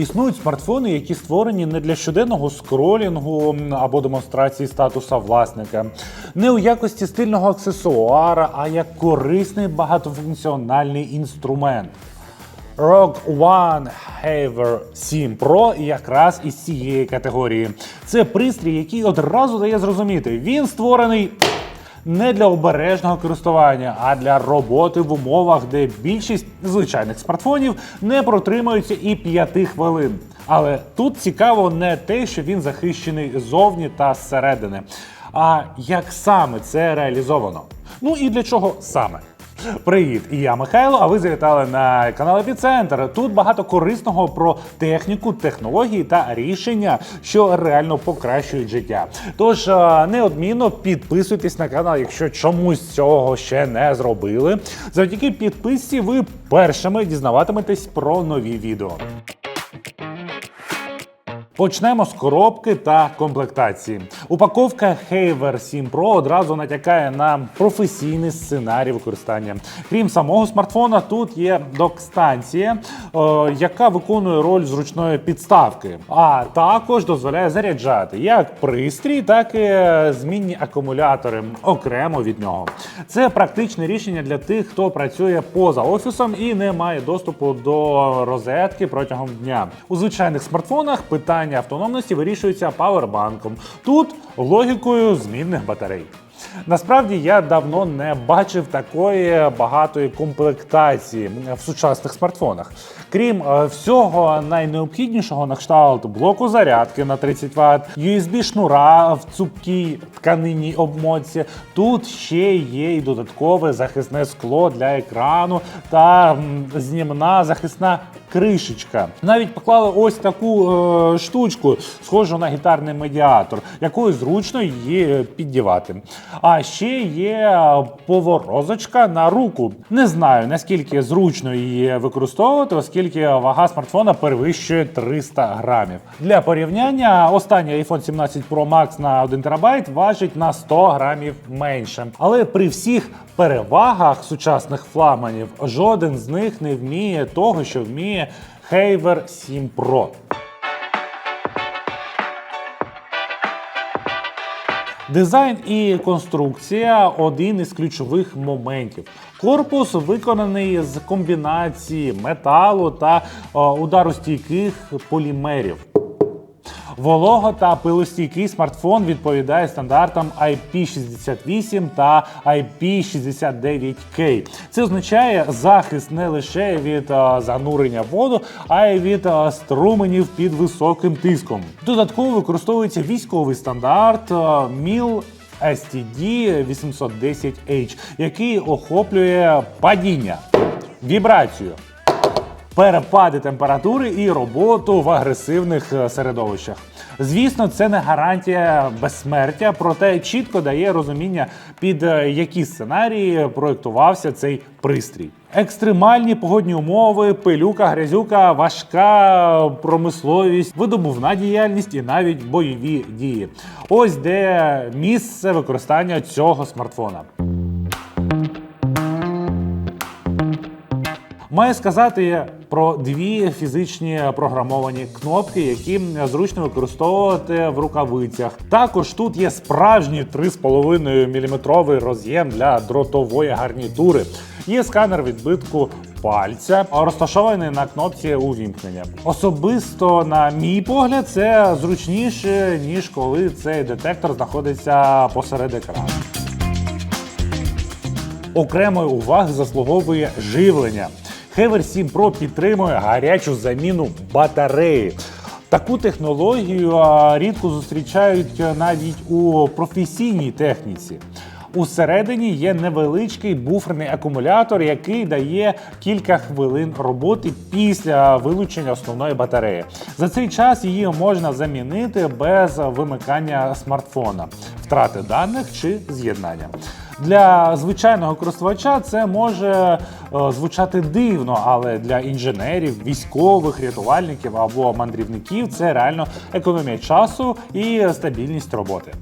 Існують смартфони, які створені не для щоденного скролінгу або демонстрації статуса власника, не у якості стильного аксесуара, а як корисний багатофункціональний інструмент. ROG One Haver 7 Pro якраз із цієї категорії. Це пристрій, який одразу дає зрозуміти, він створений не для обережного користування, а для роботи в умовах, де більшість звичайних смартфонів не протримаються і 5 хвилин. Але тут цікаво не те, що він захищений ззовні та зсередини, а як саме це реалізовано. Ну і для чого саме? Привіт, я Михайло. А ви завітали на канал Епіцентр. Тут багато корисного про техніку, технології та рішення, що реально покращують життя. Тож е, неодмінно підписуйтесь на канал, якщо чомусь цього ще не зробили. Завдяки підписці ви першими дізнаватиметесь про нові відео. Почнемо з коробки та комплектації. Упаковка Haver 7 Pro одразу натякає на професійний сценарій використання. Крім самого смартфона, тут є док-станція, е, яка виконує роль зручної підставки, а також дозволяє заряджати як пристрій, так і е, змінні акумулятори окремо від нього. Це практичне рішення для тих, хто працює поза офісом і не має доступу до розетки протягом дня. У звичайних смартфонах питання автономності вирішується павербанком. Тут логікою змінних батарей. Насправді я давно не бачив такої багатої комплектації в сучасних смартфонах. Крім е, всього найнеобхіднішого на кшталт блоку зарядки на 30 Вт, USB шнура в цупкій тканинній обмотці. Тут ще є і додаткове захисне скло для екрану та знімна захисна кришечка. Навіть поклали ось таку е, штучку, схожу на гітарний медіатор, якою зручно її піддівати. А ще є поворозочка на руку. Не знаю наскільки зручно її використовувати, оскільки вага смартфона перевищує 300 грамів. Для порівняння, останній iPhone 17 Pro Max на 1 терабайт важить на 100 грамів менше. Але при всіх перевагах сучасних флагманів жоден з них не вміє того, що вміє Haver 7 Pro. Дизайн і конструкція один із ключових моментів. Корпус виконаний з комбінації металу та е, ударостійких полімерів. Волого та пилостійкий смартфон відповідає стандартам IP68 та IP69K. Це означає захист не лише від е, занурення в воду, а й від е, струменів під високим тиском. Додатково використовується військовий стандарт е, MIL STD 810H, який охоплює падіння, вібрацію перепади температури і роботу в агресивних е, середовищах. Звісно, це не гарантія безсмертя, проте чітко дає розуміння, під е, які сценарії проєктувався цей пристрій. Екстремальні погодні умови, пилюка, грязюка, важка промисловість, видобувна діяльність і навіть бойові дії. Ось де місце використання цього смартфона. Маю сказати про дві фізичні програмовані кнопки, які зручно використовувати в рукавицях. Також тут є справжній 3,5 мм роз'єм для дротової гарнітури. Є сканер відбитку пальця, розташований на кнопці увімкнення. Особисто, на мій погляд, це зручніше ніж коли цей детектор знаходиться посеред екрану. Окремої уваги заслуговує живлення. Haver 7 Pro підтримує гарячу заміну батареї. Таку технологію рідко зустрічають навіть у професійній техніці. Усередині є невеличкий буферний акумулятор, який дає кілька хвилин роботи після вилучення основної батареї. За цей час її можна замінити без вимикання смартфона, втрати даних чи з'єднання. Для звичайного користувача це може е, звучати дивно, але для інженерів, військових, рятувальників або мандрівників це реально економія часу і стабільність роботи.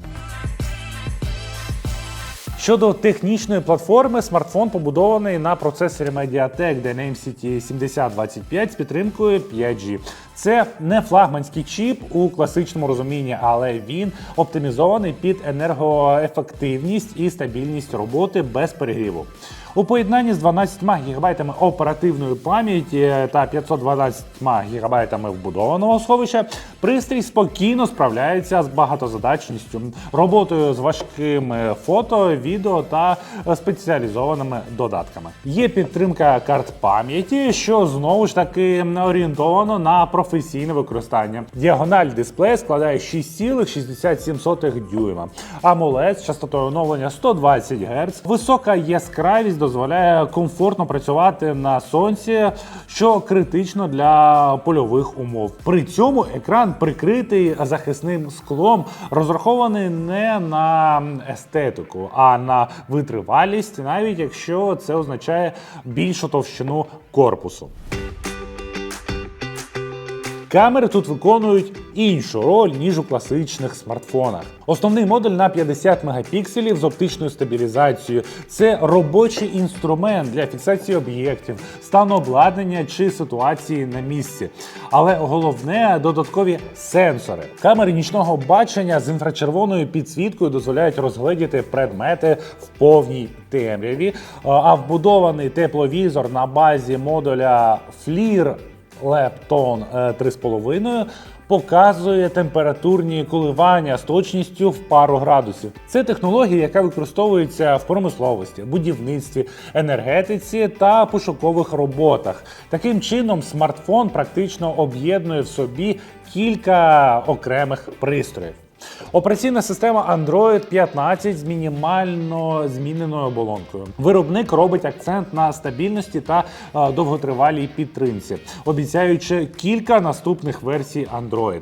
Щодо технічної платформи, смартфон побудований на процесорі Mediatek Dimensity 7025 з підтримкою 5G. Це не флагманський чіп у класичному розумінні, але він оптимізований під енергоефективність і стабільність роботи без перегріву. У поєднанні з 12 ГБ оперативної пам'яті та 512 ГБ вбудованого сховища пристрій спокійно справляється з багатозадачністю, роботою з важкими фото, відео та спеціалізованими додатками. Є підтримка карт пам'яті, що знову ж таки орієнтовано на професійне використання. Діагональ дисплея складає 6,67 дюйма. AMOLED з частотою оновлення 120 Гц. Висока яскравість дозволяє комфортно працювати на сонці, що критично для польових умов. При цьому екран прикритий захисним склом, розрахований не на естетику, а на витривалість, навіть якщо це означає більшу товщину корпусу. Камери тут виконують іншу роль, ніж у класичних смартфонах. Основний модуль на 50 мегапікселів з оптичною стабілізацією. Це робочий інструмент для фіксації об'єктів, стану обладнання чи ситуації на місці. Але головне додаткові сенсори. Камери нічного бачення з інфрачервоною підсвіткою дозволяють розгледіти предмети в повній темряві. А вбудований тепловізор на базі модуля FLIR Лептон 3,5 показує температурні коливання з точністю в пару градусів. Це технологія, яка використовується в промисловості, будівництві, енергетиці та пошукових роботах. Таким чином, смартфон практично об'єднує в собі кілька окремих пристроїв. Операційна система Android 15 з мінімально зміненою оболонкою. Виробник робить акцент на стабільності та е, довготривалій підтримці, обіцяючи кілька наступних версій Android.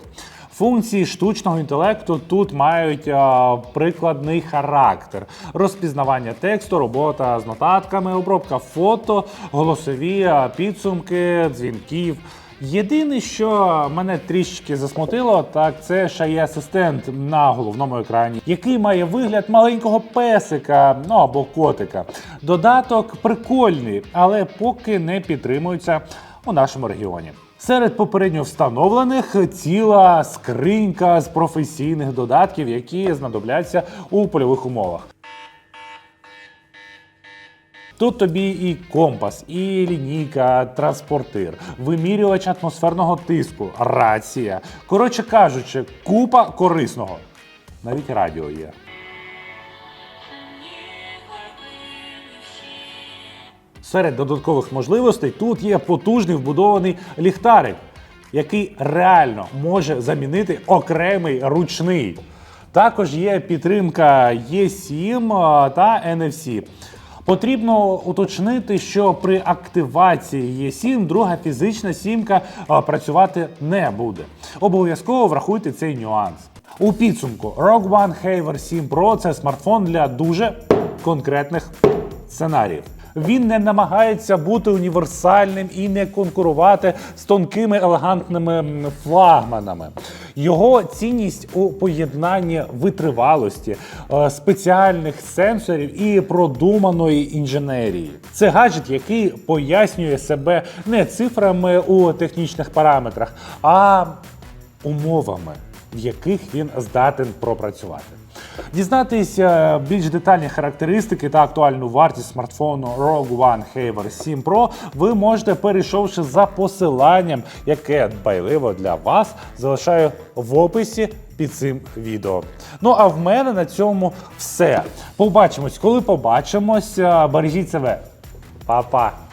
Функції штучного інтелекту тут мають а, прикладний характер: розпізнавання тексту, робота з нотатками, обробка фото, голосові підсумки, дзвінків. Єдине, що мене трішки засмутило, так це Шає асистент на головному екрані, який має вигляд маленького песика, ну або котика. Додаток прикольний, але поки не підтримується у нашому регіоні. Серед попередньо встановлених ціла скринька з професійних додатків, які знадобляться у польових умовах. Тут тобі і компас, і лінійка, транспортир, вимірювач атмосферного тиску, рація. Коротше кажучи, купа корисного. Навіть радіо є. Серед додаткових можливостей тут є потужний вбудований ліхтарик, який реально може замінити окремий ручний. Також є підтримка E7 та NFC. Потрібно уточнити, що при активації Е7 друга фізична сімка працювати не буде. Обов'язково врахуйте цей нюанс. У підсумку ROG One Haver 7 Pro це смартфон для дуже конкретних сценаріїв. Він не намагається бути універсальним і не конкурувати з тонкими елегантними флагманами. Його цінність у поєднанні витривалості, е, спеціальних сенсорів і продуманої інженерії. Це гаджет, який пояснює себе не цифрами у технічних параметрах, а умовами, в яких він здатен пропрацювати. Дізнатися більш детальні характеристики та актуальну вартість смартфону ROG One Haver 7 Pro ви можете, перейшовши за посиланням, яке дбайливо для вас залишаю в описі під цим відео. Ну а в мене на цьому все. Побачимось, коли побачимось. Бережіть себе. Па-па!